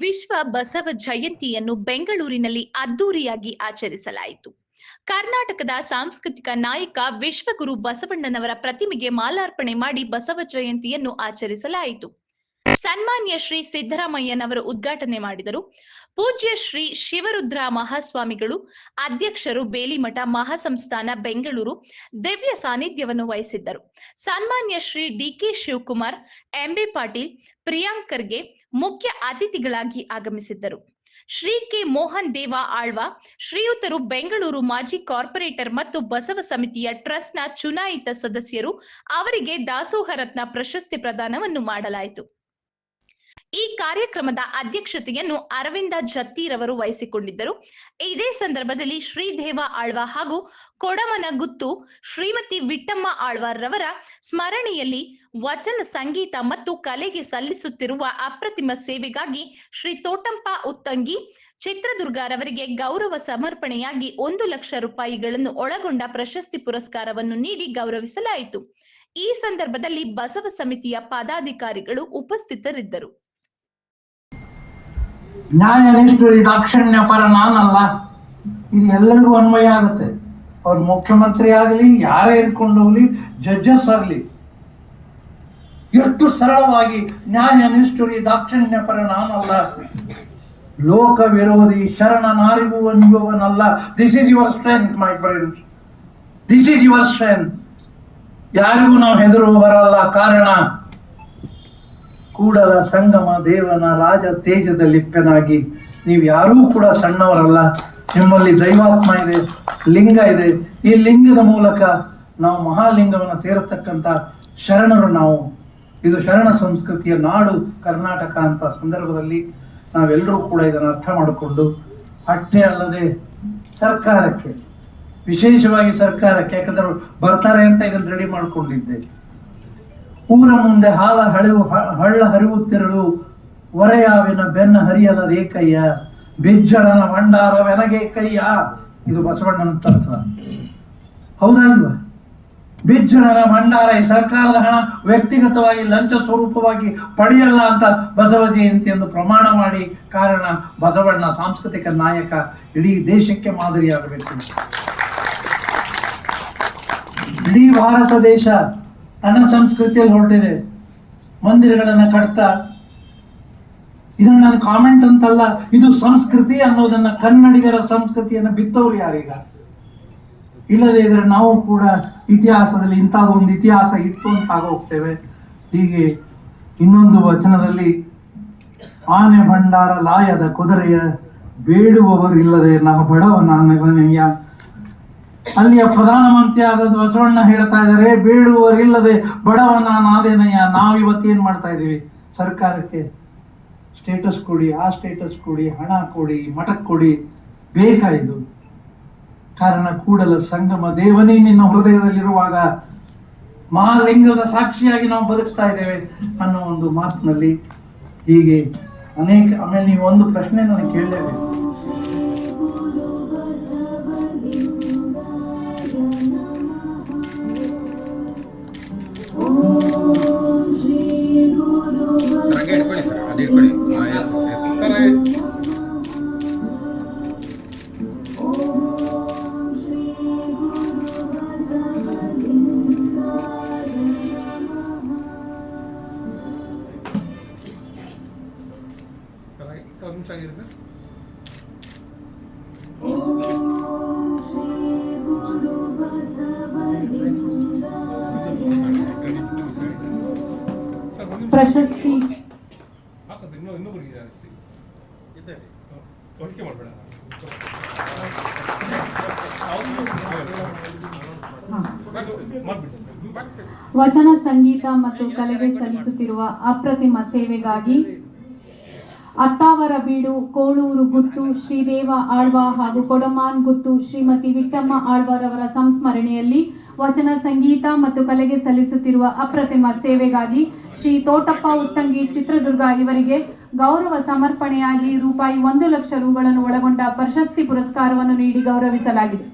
ವಿಶ್ವ ಬಸವ ಜಯಂತಿಯನ್ನು ಬೆಂಗಳೂರಿನಲ್ಲಿ ಅದ್ದೂರಿಯಾಗಿ ಆಚರಿಸಲಾಯಿತು. ಕರ್ನಾಟಕದ ಸಾಂಸ್ಕೃತಿಕ ನಾಯಕ ವಿಶ್ವಗುರು ಬಸವಣ್ಣನವರ ಪ್ರತಿಮೆಗೆ ಮಾಲಾರ್ಪಣೆ ಮಾಡಿ ಬಸವ ಜಯಂತಿಯನ್ನು ಆಚರಿಸಲಾಯಿತು. ಸನ್ಮಾನ್ಯ ಶ್ರೀ ಸಿದ್ದರಾಮಯ್ಯನವರು ಉದ್ಘಾಟನೆ ಮಾಡಿದರು. ಪೂಜ್ಯ ಶ್ರೀ ಶಿವರುದ್ರ ಮಹಾಸ್ವಾಮಿಗಳು, ಅಧ್ಯಕ್ಷರು ಬೇಲಿಮಠ ಮಹಾಸಂಸ್ಥಾನ ಬೆಂಗಳೂರು ದಿವ್ಯ ಸಾನ್ನಿಧ್ಯವನ್ನು ವಹಿಸಿದ್ದರು. ಸನ್ಮಾನ್ಯ ಶ್ರೀ ಡಿಕೆ ಶಿವಕುಮಾರ್, ಎಂಬಿ ಪಾಟೀಲ್, ಪ್ರಿಯಾಂಕರ್ಗೆ ಮುಖ್ಯ ಅತಿಥಿಗಳಾಗಿ ಆಗಮಿಸಿದ್ದರು. ಶ್ರೀ ಕೆ. ಮೋಹನ್ ದೇವ ಆಳ್ವ, ಶ್ರೀಯುತರು ಬೆಂಗಳೂರು ಮಾಜಿ ಕಾರ್ಪೊರೇಟರ್ ಮತ್ತು ಬಸವ ಸಮಿತಿಯ ಟ್ರಸ್ಟ್ನ ಚುನಾಯಿತ ಸದಸ್ಯರು, ಅವರಿಗೆ ದಾಸೋಹ ರತ್ನ ಪ್ರಶಸ್ತಿ ಪ್ರದಾನವನ್ನು ಮಾಡಲಾಯಿತು. ಈ ಕಾರ್ಯಕ್ರಮದ ಅಧ್ಯಕ್ಷತೆಯನ್ನು ಅರವಿಂದ ಜತ್ತಿರವರು ವಹಿಸಿಕೊಂಡಿದ್ದರು. ಇದೇ ಸಂದರ್ಭದಲ್ಲಿ ಶ್ರೀದೇವ ಆಳ್ವ ಹಾಗೂ ಕೊಡಮನಗುತ್ತು ಶ್ರೀಮತಿ ವಿಟ್ಟಮ್ಮ ಆಳ್ವಾರ್ರವರ ಸ್ಮರಣೆಯಲ್ಲಿ ವಚನ ಸಂಗೀತ ಮತ್ತು ಕಲೆಗೆ ಸಲ್ಲಿಸುತ್ತಿರುವ ಅಪ್ರತಿಮ ಸೇವೆಗಾಗಿ ಶ್ರೀ ತೋಟಂಪ ಉತ್ತಂಗಿ ಚಿತ್ರದುರ್ಗ ರವರಿಗೆ ಗೌರವ ಸಮರ್ಪಣೆಯಾಗಿ ಒಂದು ಲಕ್ಷ ರೂಪಾಯಿಗಳನ್ನು ಒಳಗೊಂಡ ಪ್ರಶಸ್ತಿ ಪುರಸ್ಕಾರವನ್ನು ನೀಡಿ ಗೌರವಿಸಲಾಯಿತು. ಈ ಸಂದರ್ಭದಲ್ಲಿ ಬಸವ ಸಮಿತಿಯ ಪದಾಧಿಕಾರಿಗಳು ಉಪಸ್ಥಿತರಿದ್ದರು. ನ್ಯಾಯ ಇದು ದಾಕ್ಷಿಣ್ಯ ಪರ ನಾನಲ್ಲ. ಇದು ಎಲ್ಲರಿಗೂ ಅನ್ವಯ ಆಗುತ್ತೆ. ಅವ್ರು ಮುಖ್ಯಮಂತ್ರಿ ಆಗಲಿ, ಯಾರೇ ಇರ್ಕೊಂಡು ಹೋಗ್ಲಿ, ಜಡ್ಜಸ್ ಆಗಲಿ, ಎಷ್ಟು ಸರಳವಾಗಿ ನ್ಯಾಯ ನಿಷ್ಠುರಿ ದಾಕ್ಷಿಣ್ಯ ಪರ ನಾನಲ್ಲ. ಲೋಕ ವಿರೋಧಿ ಶರಣ ನಾರಿಗೂ ಅಂಜುವನಲ್ಲ this is your strength my friend this is your strength ಯಾರಿಗೂ ನಾವು ಹೆದರು ಬರಲ್ಲ. ಕಾರಣ ಕೂಡಲ ಸಂಗಮ ದೇವನ ರಾಜ ತೇಜದ ಲಿಪ್ಪನಾಗಿ ನೀವು ಯಾರೂ ಕೂಡ ಸಣ್ಣವರಲ್ಲ. ನಿಮ್ಮಲ್ಲಿ ದೈವಾತ್ಮ ಇದೆ, ಲಿಂಗ ಇದೆ. ಈ ಲಿಂಗದ ಮೂಲಕ ನಾವು ಮಹಾಲಿಂಗವನ್ನು ಸೇರಿಸ್ತಕ್ಕಂಥ ಶರಣರು ನಾವು. ಇದು ಶರಣ ಸಂಸ್ಕೃತಿಯ ನಾಡು ಕರ್ನಾಟಕ ಅಂತ ಸಂದರ್ಭದಲ್ಲಿ ನಾವೆಲ್ಲರೂ ಕೂಡ ಇದನ್ನು ಅರ್ಥ ಮಾಡಿಕೊಂಡು, ಅಷ್ಟೇ ಅಲ್ಲದೆ ಸರ್ಕಾರಕ್ಕೆ, ವಿಶೇಷವಾಗಿ ಸರ್ಕಾರಕ್ಕೆ, ಯಾಕಂದ್ರೆ ಬರ್ತಾರೆ ಅಂತ ಇದನ್ನು ರೆಡಿ ಮಾಡಿಕೊಂಡಿದ್ದೆ. ಊರ ಮುಂದೆ ಹಾಲ ಹಳೆವು ಹಳ್ಳ ಹರಿಯುತ್ತಿರಲು ಒರೆಯಾವಿನ ಬೆನ್ನ ಹರಿಯಲದೇಕಯ್ಯ ಬಿಜ್ಜಳನ ಭಂಡಾರವೆನಗೆ ಕೈಯ ಇದು ಬಸವಣ್ಣನ ತತ್ವ. ಹೌದಾ ಇಲ್ವಾ ಬಿಜ್ಜಳನ ಭಂಡಾರ ಈ ಸರ್ಕಾರದ ಹಣ ವ್ಯಕ್ತಿಗತವಾಗಿ, ಲಂಚ ಸ್ವರೂಪವಾಗಿ ಪಡೆಯಲ್ಲ ಅಂತ ಬಸವ ಜಯಂತಿ ಎಂದು ಪ್ರಮಾಣ ಮಾಡಿ ಕಾರಣ ಬಸವಣ್ಣ ಸಾಂಸ್ಕೃತಿಕ ನಾಯಕ ಇಡೀ ದೇಶಕ್ಕೆ ಮಾದರಿಯಾಗಬೇಕು. ಇಡೀ ಭಾರತ ದೇಶ ತನ್ನ ಸಂಸ್ಕೃತಿಯಲ್ಲಿ ಹೊರಟಿದೆ. ಮಂದಿರಗಳನ್ನು ಕಟ್ತಾ. ಇದನ್ನು ನಾನು ಕಾಮೆಂಟ್ ಅಂತಲ್ಲ, ಇದು ಸಂಸ್ಕೃತಿ ಅನ್ನೋದನ್ನ ಕನ್ನಡಿಗರ ಸಂಸ್ಕೃತಿಯನ್ನು ಬಿತ್ತವ್ರು ಯಾರೀಗ? ಇಲ್ಲದೆ ಇದ್ರೆ ನಾವು ಕೂಡ ಇತಿಹಾಸದಲ್ಲಿ ಇಂತಹ ಒಂದು ಇತಿಹಾಸ ಇತ್ತು ಅಂತ ಆಗೋಗ್ತೇವೆ ಹೀಗೆ ಇನ್ನೊಂದು ವಚನದಲ್ಲಿ, ಆನೆ ಭಂಡಾರ ಲಾಯದ ಕುದುರೆಯ ಬೇಡುವವರಿಲ್ಲದೆ ನಾ ಬಡವನಾನೆಯ ಅಲ್ಲಿಯ ಪ್ರಧಾನಮಂತ್ರಿ ಆದ ಬಸವಣ್ಣ ಹೇಳ್ತಾ ಇದ್ದಾರೆ ಬೀಳುವರಿಲ್ಲದೆ ಬಡವನ ನಾದೇನಯ್ಯ ನಾವಿವತ್ತು ಏನು ಮಾಡ್ತಾ ಇದ್ದೀವಿ? ಸರ್ಕಾರಕ್ಕೆ ಸ್ಟೇಟಸ್ ಕೊಡಿ, ಆ ಸ್ಟೇಟಸ್ ಕೊಡಿ, ಹಣ ಕೊಡಿ ಮಠಕ್ಕೆ ಕೊಡಿ ಬೇಕಾಯಿತು ಕಾರಣ ಕೂಡಲ ಸಂಗಮ ದೇವನೇ ನಿನ್ನ ಹೃದಯದಲ್ಲಿರುವಾಗ ಮಹಾಲಿಂಗದ ಸಾಕ್ಷಿಯಾಗಿ ನಾವು ಬದುಕ್ತಾ ಇದ್ದೇವೆ ಅನ್ನೋ ಒಂದು ಮಾತಿನಲ್ಲಿ ಹೀಗೆ ಅನೇಕ, ಆಮೇಲೆ ನೀವು ಒಂದು ಪ್ರಶ್ನೆ ನನಗೆ ಕೇಳಲೇಬೇಕು. ಸರ್ ವಚನ ಸಂಗೀತ ಮತ್ತು ಕಲೆಗೆ ಸಲ್ಲಿಸುತ್ತಿರುವ ಅಪ್ರತಿಮ ಸೇವೆಗಾಗಿ ಅತ್ತಾವರ ಬೀಡು, ಕೋಳೂರು ಗುತ್ತು, ಶ್ರೀದೇವ ಆಳ್ವ ಹಾಗೂ ಕೊಡಮಾನ್ ಗುತ್ತು ಶ್ರೀಮತಿ ವಿಟ್ಟಮ್ಮ ಆಳ್ವರವರ ಸಂಸ್ಮರಣೆಯಲ್ಲಿ ವಚನ ಸಂಗೀತ ಮತ್ತು ಕಲೆಗೆ ಸಲ್ಲಿಸುತ್ತಿರುವ ಅಪ್ರತಿಮ ಸೇವೆಗಾಗಿ ಶ್ರೀ ತೋಟಪ್ಪ ಉತ್ತಂಗಿ ಚಿತ್ರದುರ್ಗ ಇವರಿಗೆ ಗೌರವ ಸಮರ್ಪಣೆಯಾಗಿ ರೂಪಾಯಿ ಒಂದು ಲಕ್ಷ ರೂಗಳನ್ನು ಒಳಗೊಂಡ ಪ್ರಶಸ್ತಿ ಪುರಸ್ಕಾರವನ್ನು ನೀಡಿ ಗೌರವಿಸಲಾಗಿದೆ.